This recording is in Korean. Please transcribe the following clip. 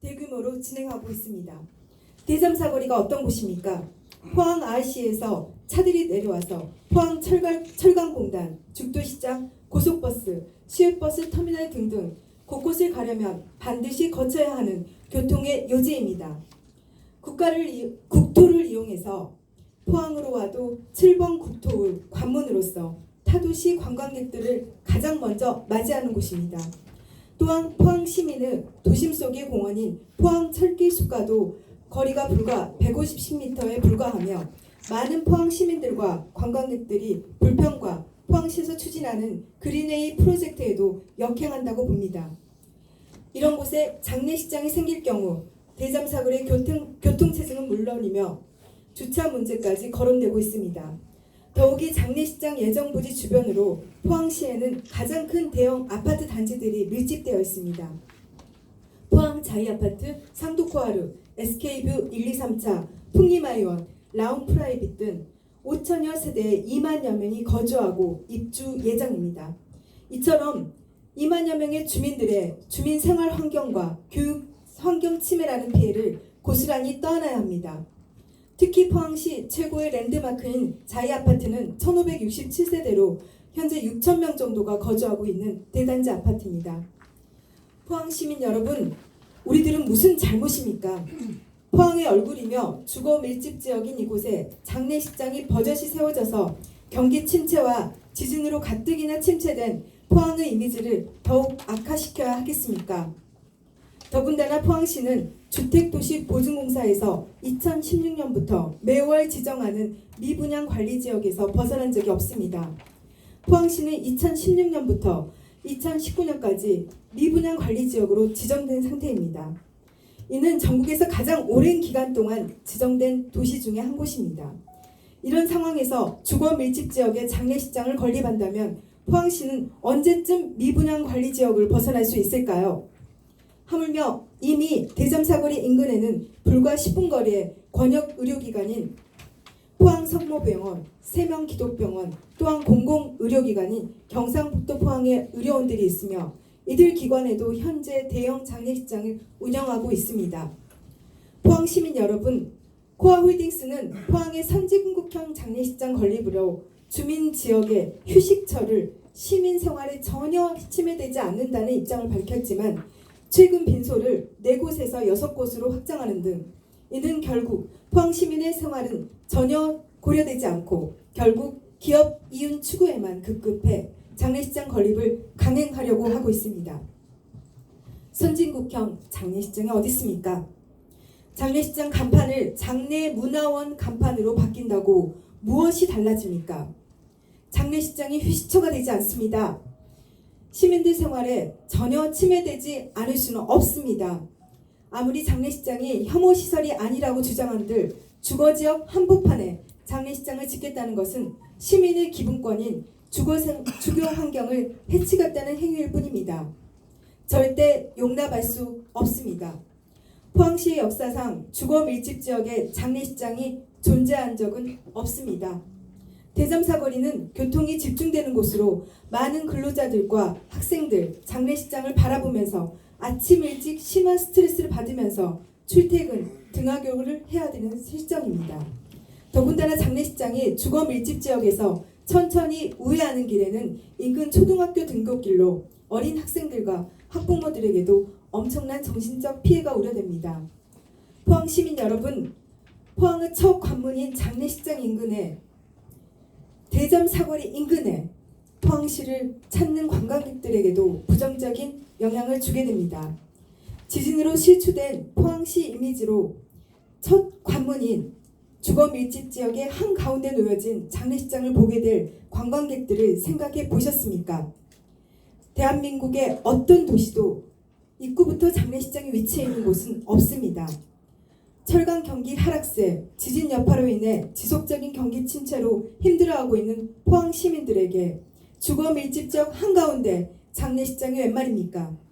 대규모로 진행하고 있습니다. 대잠 사거리가 어떤 곳입니까? 포항 RC에서 차들이 내려와서 포항 철강, 철강공단, 죽도시장, 고속버스, 시외버스 터미널 등등 곳곳을 가려면 반드시 거쳐야 하는 교통의 요지입니다. 국가를 이- 국토를 이용해서 포항으로 와도 7번 국토의 관문으로서 타도시 관광객들을 가장 먼저 맞이하는 곳입니다. 또한 포항 시민의 도심 속의 공원인 포항 철길 숲과도 거리가 불과 150m에 불과하며 많은 포항 시민들과 관광객들이 불평과 포항시에서 추진하는 그린웨이 프로젝트에도 역행한다고 봅니다. 이런 곳에 장례식장이 생길 경우 대잠 사거리의 교통, 교통체증은 물론이며 주차 문제까지 거론되고 있습니다. 더욱이 장례식장 예정 부지 주변으로 포항시에는 가장 큰 대형 아파트 단지들이 밀집되어 있습니다. 포항 자이아파트, 상도코하루, SK뷰 1, 2, 3차, 풍림아이원, 라운프라이빗 등 5천여 세대의 2만여 명이 거주하고 입주 예정입니다. 이처럼 2만여 명의 주민들의 주민 생활 환경과 교육 환경 침해라는 피해를 고스란히 떠안아야 합니다. 특히 포항시 최고의 랜드마크인 자이 아파트는 1567세대로 현재 6천 명 정도가 거주하고 있는 대단지 아파트입니다. 포항 시민 여러분, 우리들은 무슨 잘못입니까? 포항의 얼굴이며 주거 밀집 지역인 이곳에 장례식장이 버젓이 세워져서 경기 침체와 지진으로 가뜩이나 침체된 포항의 이미지를 더욱 악화시켜야 하겠습니까? 더군다나 포항시는 주택도시보증공사에서 2016년부터 매월 지정하는 미분양 관리 지역에서 벗어난 적이 없습니다. 포항시는 2016년부터 2019년까지 미분양 관리 지역으로 지정된 상태입니다. 이는 전국에서 가장 오랜 기간 동안 지정된 도시 중에 한 곳입니다. 이런 상황에서 주거 밀집 지역에 장례식장을 건립한다면 포항시는 언제쯤 미분양 관리 지역을 벗어날 수 있을까요? 하물며 이미 대잠 사거리 인근에는 불과 10분 거리에 권역 의료기관인 포항 성모병원, 세명기독병원, 또한 공공 의료기관인 경상북도 포항의 의료원들이 있으며 이들 기관에도 현재 대형 장례식장을 운영하고 있습니다. 포항 시민 여러분, 코아홀딩스는 포항의 선진국형 장례식장 건립으로 주민 지역의 휴식처를 시민 생활에 전혀 침해되지 않는다는 입장을 밝혔지만 최근 빈소를 네 곳에서 여섯 곳으로 확장하는 등 이는 결국 포항 시민의 생활은 전혀 고려되지 않고 결국 기업 이윤 추구에만 급급해 장례식장 건립을 강행하려고 하고 있습니다. 선진국형 장례식장이 어디 있습니까? 장례식장 간판을 장례 문화원 간판으로 바뀐다고 무엇이 달라집니까? 장례식장이 휴식처가 되지 않습니다. 시민들 생활에 전혀 침해되지 않을 수는 없습니다. 아무리 장례식장이 혐오 시설이 아니라고 주장한들 주거 지역 한복판에 장례식장을 짓겠다는 것은 시민의 기본권인 주거, 생, 주거 환경을 해치겠다는 행위일 뿐입니다. 절대 용납할 수 없습니다. 포항시의 역사상 주거 밀집 지역에 장례식장이 존재한 적은 없습니다. 대잠 사거리는 교통이 집중되는 곳으로 많은 근로자들과 학생들 장례식장을 바라보면서 아침 일찍 심한 스트레스를 받으면서 출퇴근, 등하교를 해야 되는 실정입니다. 더군다나 장례식장이 주거 밀집 지역에서 천천히 우회하는 길에는 인근 초등학교 등굣길로 어린 학생들과 학부모들에게도 엄청난 정신적 피해가 우려됩니다. 포항 시민 여러분, 포항의 첫 관문인 장례식장 인근에 대잠 사거리 인근에 포항시를 찾는 관광객들에게도 부정적인 영향을 주게 됩니다. 지진으로 실추된 포항시 이미지로 첫 관문인 주거 밀집 지역의 한 가운데 놓여진 장례식장을 보게 될 관광객들을 생각해 보셨습니까? 대한민국의 어떤 도시도 입구부터 장례식장이 위치해 있는 곳은 없습니다. 철강 경기 하락세, 지진 여파로 인해 지속적인 경기 침체로 힘들어하고 있는 포항 시민들에게 주거 밀집 지역 한가운데 장례식장이 웬 말입니까?